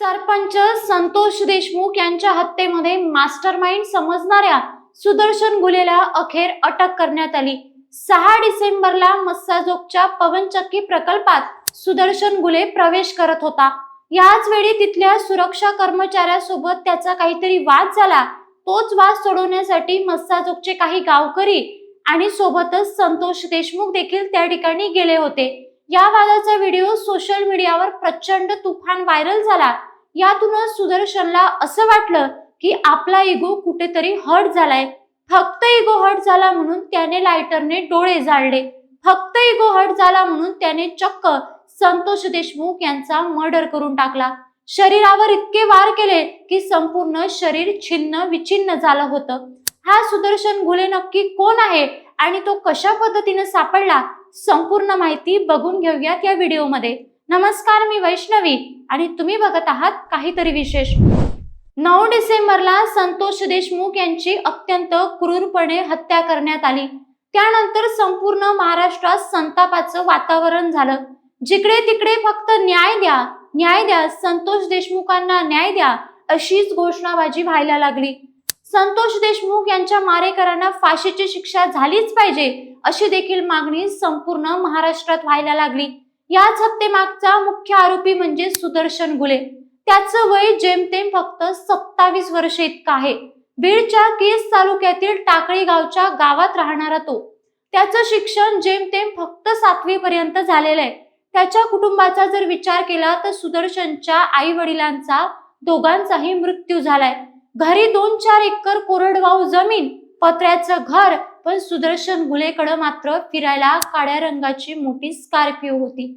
सरपंच संतोष देशमुख यांच्या हत्येमध्ये mastermind समजणाऱ्या सुदर्शन गुलेला अखेर अटक करण्यात आली. सहा डिसेंबरला मस्साजोगच्या पवनचक्की प्रकल्पात सुदर्शन गुले प्रवेश करत होता. याच वेळी तिथल्या सुरक्षा कर्मचाऱ्यासोबत त्याचा काहीतरी वाद झाला. तोच वाद सोडवण्यासाठी मस्साजोगचे काही गावकरी आणि सोबतच संतोष देशमुख देखील त्या ठिकाणी गेले होते. या वादाचा व्हिडिओ सोशल मीडियावर प्रचंड तुफान व्हायरल झाला. यातूनच सुदर्शनला असं वाटलं की आपला इगो कुठेतरी हर्ट झालाय. फक्त इगो हर्ट झाला म्हणून त्याने लायटरने डोळे जाळले फक्त इगो हर्ट झाला म्हणून त्याने चक्क संतोष देशमुख यांचा मर्डर करून टाकला. शरीरावर इतके वार केले की संपूर्ण शरीर छिन्न विछिन्न झालं होतं. हा सुदर्शन घुले नक्की कोण आहे आणि तो कशा पद्धतीने सापडला? संपूर्ण माहिती बघून घेऊयात या व्हिडिओमध्ये नमस्कार मी वैष्णवी आणि तुम्ही बघत आहात काहीतरी विशेष. नऊ डिसेंबरला संतोष देशमुख यांची अत्यंत क्रूरपणे हत्या करण्यात आली. त्यानंतर संपूर्ण महाराष्ट्रात संतापाचं वातावरण झालं. जिकडे तिकडे फक्त न्याय द्या न्याय द्या संतोष देशमुखांना न्याय द्या अशीच घोषणाबाजी व्हायला लागली. संतोष देशमुख यांच्या मारेकरांना फाशीची शिक्षा झालीच पाहिजे अशी देखील मागणी संपूर्ण महाराष्ट्रात व्हायला लागली. याच हत्येमागचा मुख्य आरोपी म्हणजे सुदर्शन गुले. त्याचं वय जेमतेम फक्त सत्तावीस वर्ष इतकं आहे. बीडच्या केस तालुक्यातील टाकळी गावच्या गावात राहणारा तो. त्याचं शिक्षण जेमतेम फक्त सातवी पर्यंत झालेलं आहे. त्याच्या कुटुंबाचा जर विचार केला तर सुदर्शनच्या आई वडिलांचा दोघांचाही मृत्यू झालाय. घरी दोन चार एकर कोरडवाहू जमीन पत्र्याचं घर पण सुदर्शन गुलेकडं मात्र फिरायला काळ्या रंगाची मोठी स्कॉर्पिओ होती.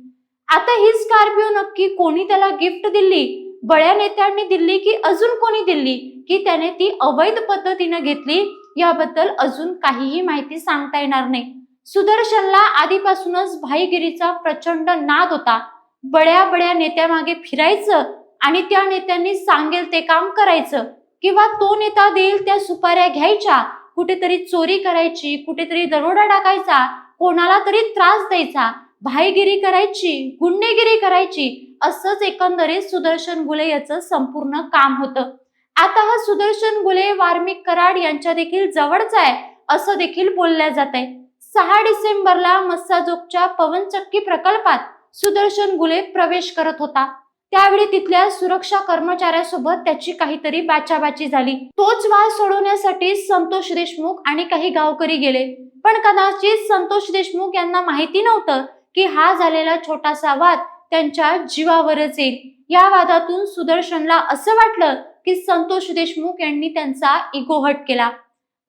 आता ही स्कॉर्पिओ नक्की कोणी त्याला गिफ्ट दिली? बड्या नेत्यांनी दिली की अजून कोणी दिली? की त्याने ती अवैध पद्धतीने घेतली? याबद्दल अजून काहीही माहिती सांगता येणार नाही. सुदर्शनला आधीपासूनच भाईगिरीचा प्रचंड नाद होता. बड्या बड्या नेत्यामागे फिरायचं आणि त्या नेत्यांनी सांगेल ते काम करायचं. किंवा तो नेता देईल त्या सुपाऱ्या घ्यायच्या? कुठेतरी चोरी करायची कुठेतरी दरोडा टाकायचा कोणाला तरी त्रास द्यायचा भाईगिरी करायची गुंडेगिरी करायची असंच एकंदरीत सुदर्शन गुले याचं संपूर्ण काम होतं. आता हा सुदर्शन गुले वार्मिक कराड यांच्या देखील जवळचा आहे असं देखील बोलल्या जात आहे सहा डिसेंबरला मस्साजोगच्या पवनचक्की प्रकल्पात सुदर्शन गुले प्रवेश करत होता. त्यावेळी तिथल्या सुरक्षा कर्मचाऱ्यासोबत त्याची काहीतरी बाचाबाची झाली. तोच वाद सोडवण्यासाठी संतोष देशमुख आणि काही गावकरी गेले. पण कदाचित संतोष देशमुख यांना माहिती नव्हतं की हा झालेला छोटासा वाद त्यांच्या जीवावरच येईल. या वादातून सुदर्शनला असं वाटलं की संतोष देशमुख यांनी त्यांचा इगो हट केला.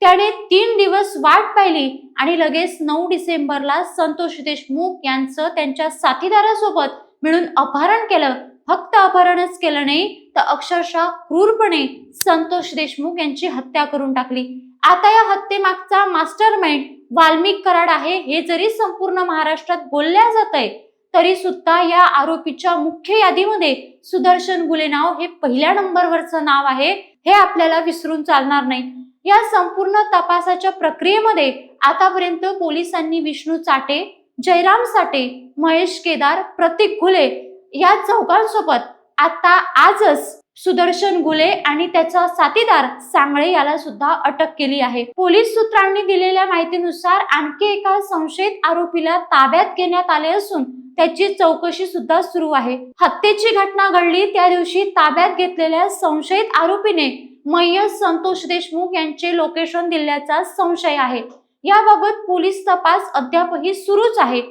त्याने तीन दिवस वाट पाहिली आणि लगेच नऊ डिसेंबरला संतोष देशमुख यांचं त्यांच्या साथीदारासोबत मिळून अपहरण केलं. फक्त अपहरणच केलं नाही तर अक्षरशः क्रूरपणे संतोष देशमुख यांची हत्या करून टाकली. आता या हत्येमागचा मास्टर माइंड वाल्मिक कराड आहे हे जरी संपूर्ण महाराष्ट्रात बोलल्या जात आहे तरी सुद्धा या आरोपीच्या मुख्य यादीमध्ये सुदर्शन गुले नाव हे पहिल्या नंबरवरचं नाव आहे हे आपल्याला विसरून चालणार नाही. या संपूर्ण तपासाच्या प्रक्रियेमध्ये आतापर्यंत पोलिसांनी विष्णू चाटे जयराम साठे महेश केदार प्रतीक घुले या चौघांसोबत आता आजच सुदर्शन गुले आणि त्याचा साथीदार सांगळे याला सुद्धा अटक केली आहे. पोलीस सूत्रांनी दिलेल्या माहितीनुसार आणखी एका संशयित आरोपीला ताब्यात घेण्यात आले असून त्याची चौकशी सुद्धा सुरू आहे. हत्येची घटना घडली त्या दिवशी ताब्यात घेतलेल्या संशयित आरोपीने मय्यस संतोष देशमुख यांचे लोकेशन दिल्याचा संशय आहे. याबाबत पोलीस तपास अद्यापही सुरूच आहे.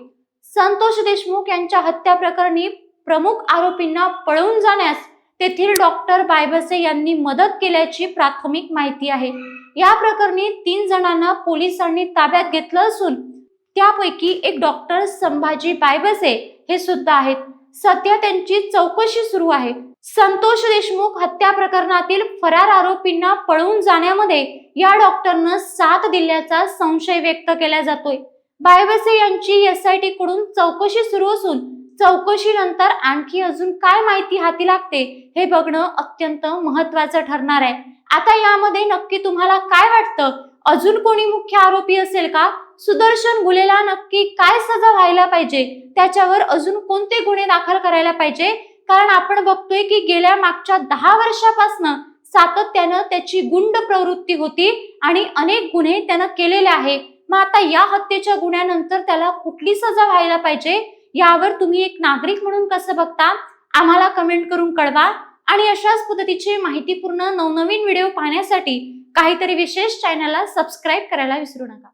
संतोष देशमुख यांच्या हत्या प्रकरणी प्रमुख आरोपींना पळून जाण्यास तेथील डॉक्टर बायबसे यांनी मदत केल्याची प्राथमिक माहिती आहे. या प्रकरणी तीन जणांना पोलिसांनी ताब्यात घेतलं असून त्यापैकी एक डॉक्टर संभाजी बायबसे हे सुद्धा आहेत. सध्या त्यांची चौकशी सुरू आहे. संतोष देशमुख हत्या प्रकरणातील फरार आरोपींना पळून जाण्यामध्ये या डॉक्टरनं साथ दिल्याचा संशय व्यक्त केला जातोय. बायबसे यांची एस आय टी कडून चौकशी सुरू असून चौकशीनंतर आणखी अजून काय माहिती हाती लागते हे बघणं अत्यंत महत्वाचं ठरणार आहे. आता यामध्ये नक्की तुम्हाला काय वाटतं? अजून कोणी मुख्य आरोपी असेल का? सुदर्शन गुलेला नक्की काय सजा व्हायला पाहिजे? त्याच्यावर अजून कोणते गुन्हे दाखल करायला पाहिजे? कारण आपण बघतोय की गेल्या मागच्या दहा वर्षापासनं सातत्यानं त्याची गुंड प्रवृत्ती होती आणि अनेक गुन्हे त्यानं केलेले आहे. मग आता या हत्येच्या गुन्ह्यानंतर त्याला कुठली सजा व्हायला पाहिजे? यावर तुम्ही एक नागरिक म्हणून कसं बघता? आम्हाला कमेंट करून कळवा. आणि अशाच पद्धतीचे माहितीपूर्ण नवनवीन व्हिडिओ पाहण्यासाठी काहीतरी विशेष चॅनलला सबस्क्राईब करायला विसरू नका.